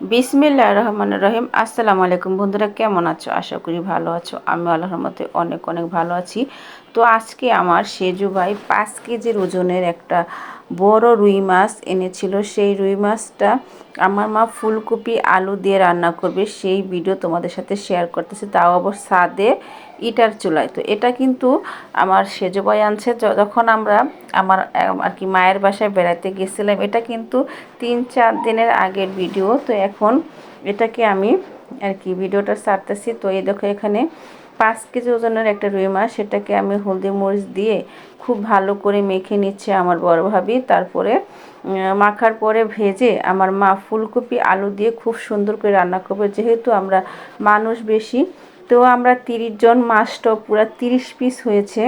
বিসমিল্লাহ রহমান রহিম। আসসালামু আলাইকুম বন্ধুরা, কেমন আছো? আশা করি ভালো আছো। আমি আল্লাহর মতে অনেক অনেক ভালো আছি। তো আজকে আমার সেজু ভাই পাঁচ কেজির ওজনের একটা বড় রুই মাছ এনেছিল। সেই রুই মাছটা আমার মা ফুলকপি, আলু দিয়ে রান্না করবে। সেই ভিডিও তোমাদের সাথে শেয়ার করতেছে। তাও আবার সাদে ইটার চুলায়। তো এটা কিন্তু আমার সেজবাই আনছে। যখন আমরা আমার, আর কি মায়ের বাসায় বেড়াতে গেছিলাম, এটা কিন্তু তিন চার দিনের আগের ভিডিও। তো এখন এটাকে আমি আর কি ভিডিওটা ছাড়তেছি। তো এই দেখো এখানে পাঁচ কেজি ওজনের একটা রুই মাছ, সেটাকে আমি হলদি মরিচ দিয়ে খুব ভালো করে মেখে নিচ্ছে আমার বড় ভাবি। তারপরে মাখার পরে ভেজে আমার মা ফুলকপি, আলু দিয়ে খুব সুন্দর করে রান্না করবে। যেহেতু আমরা মানুষ বেশি তো আমরা তিরিশ জন মাছটা পুরো তিরিশ পিস হয়েছে।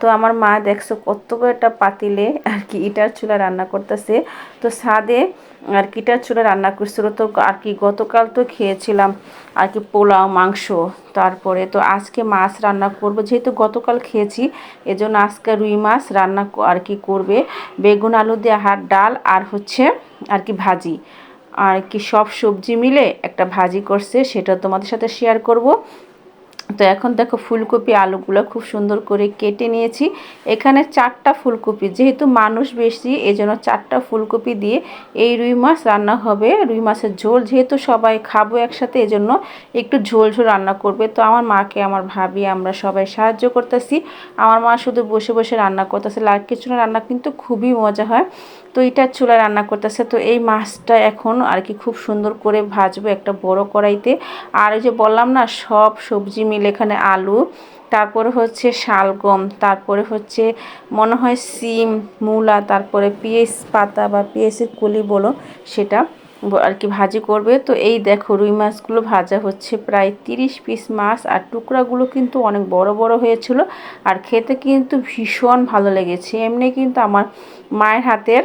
তো আমার মা দেখছ কত একটা পাতিলে আর কি ইটার চুলা রান্না করতেছে। তো সাদে আর কি ইটার চুলা রান্না করছিল। তো আর কি গতকাল তো খেয়েছিলাম আর কি পোলাও, মাংস, তারপরে তো আজকে মাছ রান্না করব। যেহেতু গতকাল খেয়েছি, এজন্য আজকে রুই মাছ রান্না আর কি করবে। বেগুন, আলু দিয়ে হাত, ডাল আর হচ্ছে আর কি ভাজি। আর কি সব সবজি মিলে একটা ভাজি করছে, সেটা তোমাদের সাথে শেয়ার করব। তো এখন দেখো ফুলকপি আলুগুলো খুব সুন্দর করে কেটে নিয়েছি। এখানে চারটা ফুলকপি, যেহেতু মানুষ বেশি এই জন্য চারটা ফুলকপি দিয়ে এই রুই মাছ রান্না হবে। রুই মাছের ঝোল যেহেতু সবাই খাব একসাথে এই জন্য একটু ঝোল ঝোল রান্না করবে। তো আমার মাকে, আমার ভাবি, আমরা সবাই সাহায্য করতেছি। আমার মা শুধু বসে বসে রান্না করতেছে, লাল কিছু রান্না কিন্তু খুবই মজা হয়। তো এটা চুলা রান্না করতেছে। তো এই মাছটা এখন আর কি খুব সুন্দর করে ভাজবো একটা বড় কড়াইতে। আর ওই যে বললাম না, সব সবজি মিলে এখানে আলু, তারপরে হচ্ছে শালগম, তারপরে হচ্ছে মনে হয় সিম, মূলা, তারপরে পিএস পাতা বা পিএসের কলি বলো সেটা আর কি ভাজি করবে। তো এই দেখো রুই মাছগুলো ভাজা হচ্ছে প্রায় তিরিশ পিস মাছ আর টুকরাগুলো কিন্তু অনেক বড় বড় হয়েছিল আর খেতে কিন্তু ভীষণ ভালো লেগেছে। এমনি কিন্তু আমার মায়ের হাতের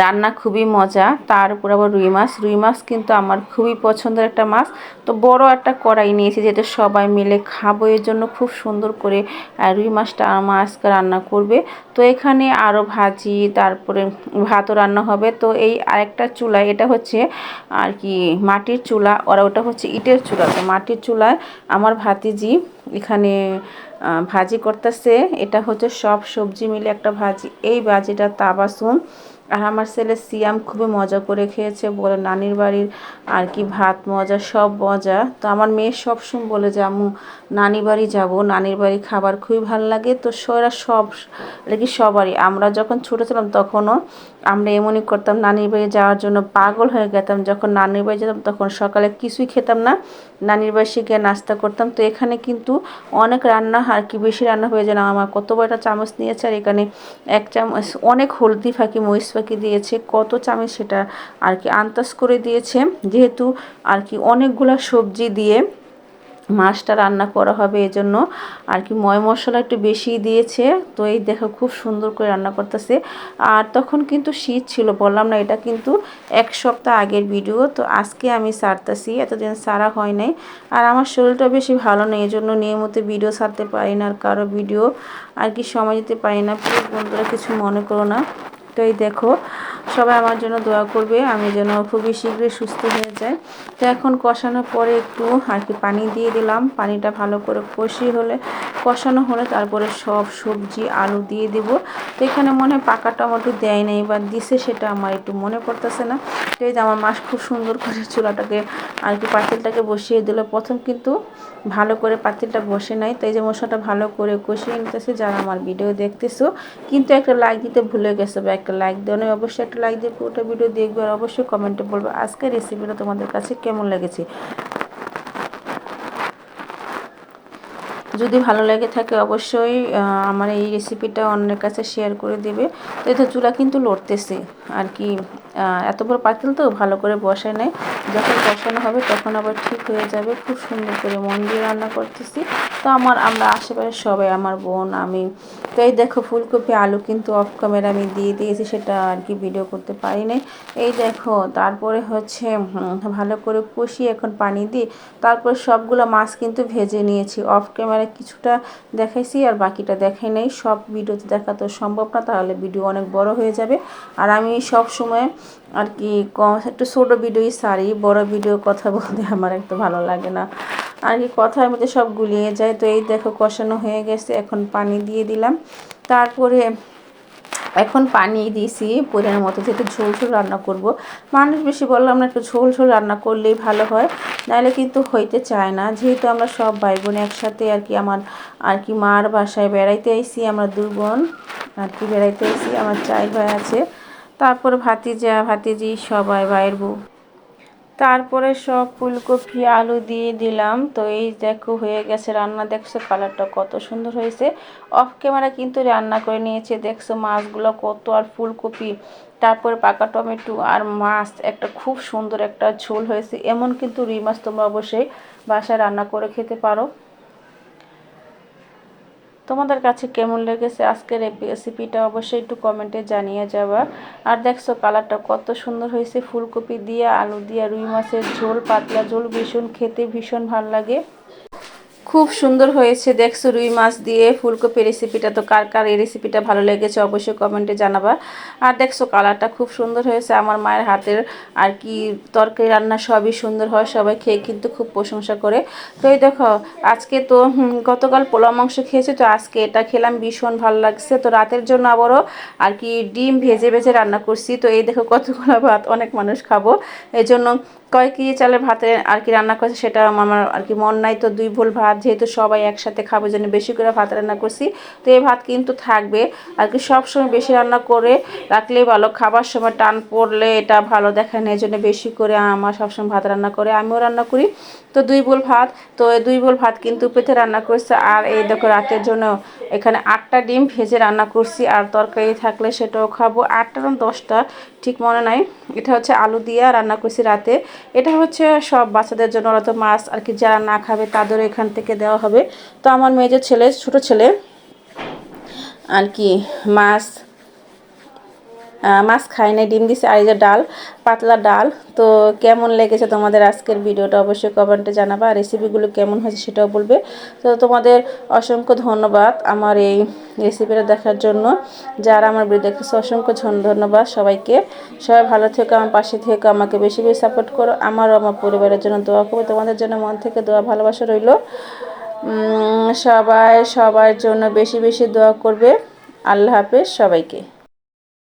রান্না খুবই মজা, তার উপর আবার রুই মাছ। রুই মাছ কিন্তু আমার খুবই পছন্দের একটা মাছ। তো বড় একটা কড়াই নিয়েছি যেটা সবাই মিলে খাব, এর জন্য খুব সুন্দর করে রুই মাছটা আমার আজকে রান্না করবে। তো এখানে আরও ভাজি, তারপরে ভাতও রান্না হবে। তো এই আরেকটা চুলা এটা হচ্ছে আর কি মাটির চুলা, ওরা ওটা হচ্ছে ইটের চুলা। তো মাটির চুলায় আমার ভাতিজি এখানে ভাজি করতেছে। এটা হচ্ছে সব সবজি মিলে একটা ভাজি। এই ভাজিটা তাবাসুম আর আমার ছেলে সিয়াম খুবই মজা করে খেয়েছে। বলে, নানির বাড়ির আর কি ভাত মজা, সব মজা। তো আমার মেয়ে সবসময় বলে যে, আম্মু নানি বাড়ি যাব। নানির বাড়ি খাবার খুবই ভালো লাগে। তো সেরা সব কি সবারই। আমরা যখন ছোটো ছিলাম তখনও আমরা এমনই করতাম, নানির বাড়ি যাওয়ার জন্য পাগল হয়ে গেতাম। যখন নানির বাড়ি যেতাম তখন সকালে কিছুই খেতাম না। নানির বাড়ি শিখে নাস্তা করতাম। তো এখানে কিন্তু অনেক রান্না আর কি বেশি রান্না হয়ে যায় আমার কত বড়টা চামচ নিয়েছে আর এখানে এক চামচ অনেক হলদি ফাঁকি মহিষ ফাঁকি দিয়েছে, কত চামচ সেটা আর কি আন্তাজ করে দিয়েছে। যেহেতু আর কি অনেকগুলো সবজি দিয়ে মাছটা রান্না করা হবে এজন্য আর কি ময় মশলা একটু বেশি দিয়েছে। তো এই দেখো খুব সুন্দর করে রান্না করতেছে। আর তখন কিন্তু শীত ছিল, বললাম না, এটা কিন্তু এক সপ্তাহ আগের ভিডিও তো আজকে আমি সারতেছি, এতদিন সারা হয় নাই। আর আমার শরীরটা বেশি ভালো নেই এই জন্য নিয়মিত ভিডিও সারতে পারি না আর কারও ভিডিও আর কি সময় দিতে পারি না। প্লিজ বন্ধুরা, কিছু মনে করো না। তো এই দেখো সবাই আমার জন্য দোয়া করবে, আমি যেন খুবই শীঘ্রই সুস্থ হয়ে যাই। তো এখন কষানোর পরে একটু আর কি পানি দিয়ে দিলাম। পানিটা ভালো করে কষি হলে, কষানো হলে তারপরে সব সবজি, আলু দিয়ে দেব। তো এখানে মনে হয় পাকা টমেটো দেয় নাই বা দিছে সেটা আমার একটু মনে পড়তেছে না। তো এই আমার মাছ খুব সুন্দর করে চুলাটাকে আর কি পাতিলটাকে বসিয়ে দিল। প্রথম কিন্তু ভালো করে পাতিলটা বসে নাই, তো এই যে মশলাটা ভালো করে কষিয়ে নিতেছে। যারা আমার ভিডিও দেখতেছো, কিন্তু একটা লাইক দিতে ভুলে গেছে বা একটা লাইক দেওয়া অবশ্যই একটা লাইক দিয়ে পুরোটা ভিডিও দেখবে আর অবশ্যই কমেন্টে বলবে আজকের রেসিপিটা তোমাদের কাছে কেমন লেগেছে। যদি ভালো লাগে থাকে অবশ্যই আমার এই রেসিপিটা অন্যের কাছে শেয়ার করে দেবে। তো এটা চুলা কিন্তু লড়তেছে, আর কি এত বড় পাতিল তো, ভালো করে বসায় নেয়। যখন বসানো হবে তখন আবার ঠিক হয়ে যাবে। খুব সুন্দর করে মন দিয়ে রান্না করতেছি। তো আমার, আমরা আশেপাশে সবাই, আমার বোন, আমি, তো এই দেখো ফুলকপি, আলু কিন্তু অফ ক্যামেরা আমি দিয়ে দিয়েছি, সেটা আর কি ভিডিও করতে পারি নাই। এই দেখো, তারপরে হচ্ছে ভালো করে কষি এখন পানি দিই তারপর সবগুলো মাছ কিন্তু ভেজে নিয়েছি। অফ ক্যামেরা কিছুটা দেখাইছি আর বাকিটা দেখাই নাই। সব ভিডিওতে দেখা তো সম্ভব না, তাহলে ভিডিও অনেক বড় হয়ে যাবে। আর আমি সব সময় আর কি একটু ছোটো ভিডিওই সারি, বড় ভিডিও কথা বলতে আমার একটু ভালো লাগে না। আর কি, কথার মধ্যে সব গুলিয়ে যায়। তো এই দেখো, কষানো হয়ে গেছে, এখন পানি দিয়ে দিলাম। তারপরে এখন পানি দিয়েছি পরিমাণের মতো, যেহেতু ঝোল ঝোল রান্না করব। মানুষ বেশি বললাম না, একটু ঝোল ঝোল রান্না করলেই ভালো হয়। নাহলে কিন্তু হইতে চায় না। যেহেতু আমরা সব ভাই বোন একসাথে আর কি, আমার, আর কি মার বাসায় বেড়াইতে আইসি আমরা দুই বোন, আর কি বেড়াইতে আইসি আমার চার ভাই আছে। তারপর ভাতিজা, ভাতিজি সবাই ভাইয়ের বউ। তারপরে সব ফুলকপি, আলু দিয়ে দিলাম। তো এই দেখো হয়ে গেছে রান্না। দেখছ কালারটা কত সুন্দর হয়েছে। অফ ক্যামেরা কিন্তু রান্না করে নিয়েছে। দেখছ মাছগুলো কত আর ফুলকপি। তারপরে পাকা টমেটো আর মাছ। একটা খুব সুন্দর একটা ঝোল হয়েছে। এমন কিন্তু রুই মাছ তোমরা অবশ্যই বাসায় রান্না করে খেতে পারো। তোমাদের কাছে কেমন লেগেছে আজকের রেসিপিটা অবশ্যই একটু কমেন্টে জানিয়ে যাবা। আর দেখছ কালারটা কত সুন্দর হয়েছে, ফুলকপি দিয়ে আলু দিয়ে রুই মাছের ঝোল, পাতলা ঝোল, ভীষণ খেতে ভীষণ ভালো লাগে। খুব সুন্দর হয়েছে। দেখছ রুই মাছ দিয়ে ফুলকপি রেসিপিটা তো কার কার এই রেসিপিটা ভালো লেগেছে অবশ্যই কমেন্টে জানাবা। আর দেখছ কালারটা খুব সুন্দর হয়েছে। আমার মায়ের হাতের আর কি তরকারি রান্না সবই সুন্দর হয়, সবাই খেয়ে কিন্তু খুব প্রশংসা করে। তো এই দেখো, আজকে তো গতকাল পোলা মাংস খেয়েছি, তো আজকে এটা খেলাম, ভীষণ ভালো লাগছে। তো রাতের জন্য আবারও আর কি ডিম ভেজে ভেজে রান্না করছি। তো এই দেখো কতগুলো ভাত, অনেক মানুষ খাব। এই জন্য কয় কেজি চালের ভাতে আর কি রান্না করছে সেটা আমার আর কি মন নাই। তো দুই ভুল ভাত যেহেতু সবাই একসাথে খাব জন্য বেশি করে ভাত রান্না করছি। তো এই ভাত কিন্তু থাকবে। আর কি সবসময় বেশি রান্না করে রাখলেই ভালো। খাবার সময় টান পড়লে এটা ভালো দেখায় না, এই জন্য বেশি করে আমার সবসময় ভাত রান্না করে, আমিও রান্না করি। তো দুই বোল ভাত, তো এই দুই বোল ভাত কিন্তু পেতে রান্না করছে। আর এই দেখো রাতের জন্য এখানে আটটা ডিম ভেজে রান্না করছি। আর তরকারি থাকলে সেটাও খাব। আটটা না দশটা, ঠিক মনে নাই। এটা হচ্ছে আলু দিয়ে রান্না করছি রাতে। এটা হচ্ছে সব বাচ্চাদের জন্য, ওরা তো মাছ আর কি যারা না খাবে তাদেরও এখান থেকে দেওয়া হবে। তো আমার মেয়ে যে ছেলে ছোট ছেলে আর কি মাছ মাছ খাই নাই, ডিম দিছে। আর এই যে ডাল, পাতলা ডাল, তো কেমন লেগেছে তোমাদের আজকের ভিডিওটা অবশ্যই কমেন্টে জানাবা। আর রেসিপিগুলো কেমন হয়েছে সেটাও বলবে। তো তোমাদের অসংখ্য ধন্যবাদ আমার এই রেসিপিটা দেখার জন্য। যারা আমার ভিডিও দেখেছে অসংখ্য ধন্যবাদ সবাইকে। সবাই ভালো থেকে, আমার পাশে থেকে, আমাকে বেশি বেশি সাপোর্ট করো। আমারও আমার পরিবারের জন্য দোয়া করব। তোমাদের জন্য মন থেকে দোয়া, ভালোবাসা রইল। সবাই সবার জন্য বেশি বেশি দোয়া করবে। আল্লাহ হাফেজ সবাইকে।